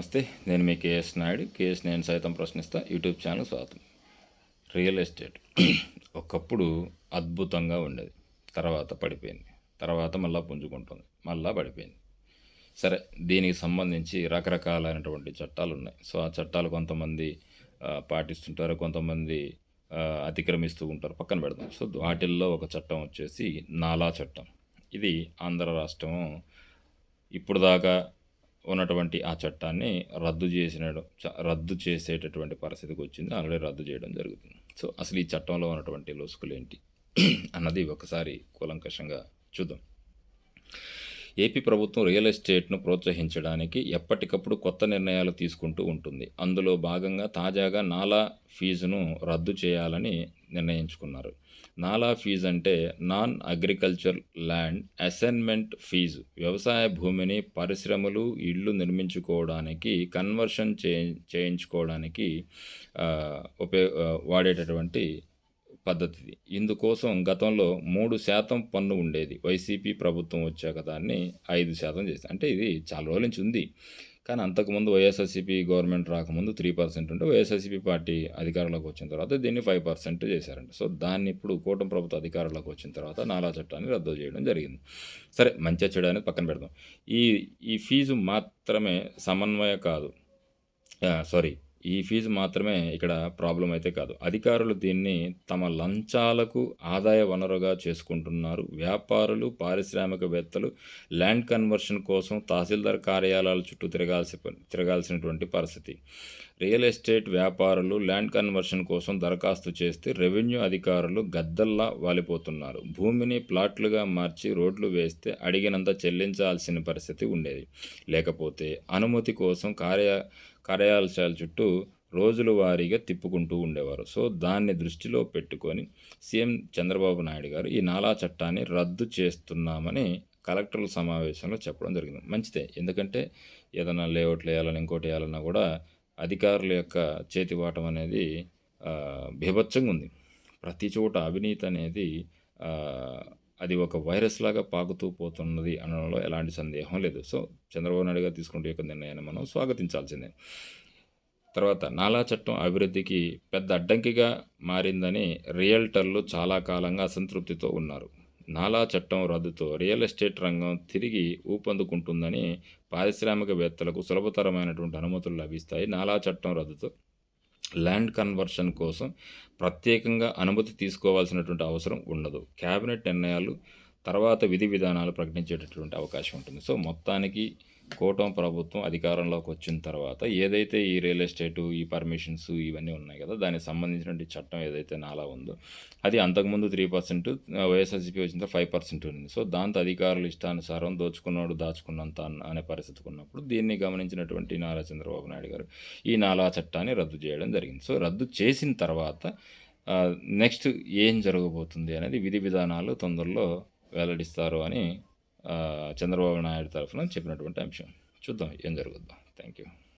నమస్తే నేను మీ KS Naidu. KS నేను సైతం ప్రశ్నిస్తా. యూట్యూబ్ ఛానల్ స్వాగతం. రియల్ ఎస్టేట్ ఒకప్పుడు అద్భుతంగా ఉండేది. తర్వాత పడిపోయింది. తర్వాత మళ్ళీ పుంజుకుంటుంది. మళ్ళీ పడిపోయింది. సరే దీనికి సంబంధించి రకరకాలైనటువంటి చట్టాలు ఉన్నాయి. సో ఆ చట్టాలు కొంతమంది పాటిస్తుంటారు కొంతమంది అతిక్రమిస్తూ ఉంటారు. పక్కన పెడతాం సో వాటిల్లో ఒక చట్టం వచ్చేసి నాలా చట్టం. ఇది ఆంధ్ర రాష్ట్రం ఇప్పుడు దాకా ఉన్నటువంటి ఆ చట్టాన్ని రద్దు చేసిన రద్దు చేసేటటువంటి పరిస్థితికి వచ్చింది ఆల్రెడీ రద్దు చేయడం జరుగుతుంది. సో అసలు ఈ చట్టంలో ఉన్నటువంటి లొసుకులు ఏంటి? అన్నది ఒకసారి కూలంకషంగా చూద్దాం. ఏపీ ప్రభుత్వం రియల్ ఎస్టేట్ను ప్రోత్సహించడానికి ఎప్పటికప్పుడు కొత్త నిర్ణయాలు తీసుకుంటూ ఉంటుంది. అందులో భాగంగా తాజాగా నాలా ఫీజును రద్దు చేయాలని నిర్ణయించుకున్నారు. నాలా ఫీజు అంటే non agriculture land assignment fee. వ్యవసాయ భూమిని పరిశ్రమలు ఇళ్ళు నిర్మించుకోవడానికి కన్వర్షన్ చే చేయించుకోవడానికి ఉపయోగ వాడేటటువంటి పద్ధతిది ఇందుకోసం గతంలో మూడు శాతం పన్ను ఉండేది. వైసీపీ ప్రభుత్వం వచ్చాక దాన్ని ఐదు శాతం చేసింది. అంటే ఇది చాలా రోజుల నుంచి ఉంది. కానీ అంతకుముందు వైఎస్ఆర్సీపీ గవర్నమెంట్ రాకముందు త్రీ పర్సెంట్ ఉంటే వైఎస్ఆర్సీపీ పార్టీ అధికారంలోకి వచ్చిన తర్వాత దీన్ని ఫైవ్ పర్సెంట్ చేశారంట. సో దాన్ని ఇప్పుడు కూటమి ప్రభుత్వ అధికారంలోకి వచ్చిన తర్వాత నాలా చట్టాన్ని రద్దు చేయడం జరిగింది. సరే మంచిగా అనేది పక్కన పెడదాం. ఈ ఈ ఫీజు మాత్రమే సమన్వయ కాదు. సారీ ఈ ఫీజు మాత్రమే ఇక్కడ ప్రాబ్లం అయితే కాదు. అధికారులు దీన్ని తమ లంచాలకు ఆదాయ వనరుగా చేసుకుంటున్నారు. వ్యాపారులు పారిశ్రామికవేత్తలు ల్యాండ్ కన్వర్షన్ కోసం తహసీల్దార్ కార్యాలయాల చుట్టూ తిరగాల్సి తిరగాల్సినటువంటి పరిస్థితి. రియల్ ఎస్టేట్ వ్యాపారులు ల్యాండ్ కన్వర్షన్ కోసం దరఖాస్తు చేస్తే రెవెన్యూ అధికారులు గద్దల్లా వాలిపోతున్నారు. భూమిని ప్లాట్లుగా మార్చి రోడ్లు వేస్తే అడిగినంత చెల్లించాల్సిన పరిస్థితి ఉండేది. లేకపోతే అనుమతి కోసం కార్య కార్యాలయాల చుట్టూ రోజుల వారీగా తిప్పుకుంటూ ఉండేవారు. సో దాన్ని దృష్టిలో పెట్టుకొని సీఎం చంద్రబాబు నాయుడు గారు ఈ నాలా చట్టాన్ని రద్దు చేస్తున్నామని కలెక్టర్ల సమావేశంలో చెప్పడం జరిగింది. మంచిదే. ఎందుకంటే ఏదైనా లేఅవుట్లు వేయాలని ఇంకోటి వేయాలన్నా కూడా అధికారుల యొక్క చేతివాటం అనేది భీభత్సంగా బీభత్సంగా ఉంది. ప్రతి చోట అవినీతి అనేది అది ఒక వైరస్ లాగా పాకుతూ పోతున్నది అనడంలో ఎలాంటి సందేహం లేదు. సో చంద్రబాబు నాయుడు గారు తీసుకుంటే యొక్క నిర్ణయాన్ని మనం స్వాగతించాల్సిందే. తర్వాత నాలా చట్టం అభివృద్ధికి పెద్ద అడ్డంకిగా మారిందని రియల్టర్లు చాలా కాలంగా అసంతృప్తితో ఉన్నారు. నాలా చట్టం రద్దుతో రియల్ ఎస్టేట్ రంగం తిరిగి ఊపందుకుంటుందని పారిశ్రామికవేత్తలకు సులభతరమైనటువంటి అనుమతులు లభిస్తాయి. నాలా చట్టం రద్దుతో ల్యాండ్ కన్వర్షన్ కోసం ప్రత్యేకంగా అనుమతి తీసుకోవాల్సినటువంటి అవసరం ఉండదు. క్యాబినెట్ నిర్ణయాలు తర్వాత విధి విధానాలు ప్రకటించేటటువంటి అవకాశం ఉంటుంది. సో మొత్తానికి కూటమి ప్రభుత్వం అధికారంలోకి వచ్చిన తర్వాత ఏదైతే ఈ రియల్ ఎస్టేటు ఈ పర్మిషన్స్ ఇవన్నీ ఉన్నాయి కదా దానికి సంబంధించినటువంటి చట్టం ఏదైతే నాలా ఉందో అది అంతకుముందు త్రీ పర్సెంట్ వైఎస్ఆర్సీపీ వచ్చిన ఫైవ్ పర్సెంట్ ఉంది సో దాంతో అధికారులు ఇష్టానుసారం దోచుకున్నాడు దాచుకున్నంత అన్న- అనే పరిస్థితికి ఉన్నప్పుడు దీన్ని గమనించినటువంటి నారా చంద్రబాబు నాయుడు గారు ఈ నాలా చట్టాన్ని రద్దు చేయడం జరిగింది. సో రద్దు చేసిన తర్వాత నెక్స్ట్ ఏం జరగబోతుంది అనేది విధి విధానాలు తొందరలో వెల్లడిస్తారు అని చంద్రబాబు నాయుడు తరఫున చెప్పినటువంటి అంశం. చూద్దాం ఏం జరుగుద్దాం. Thank you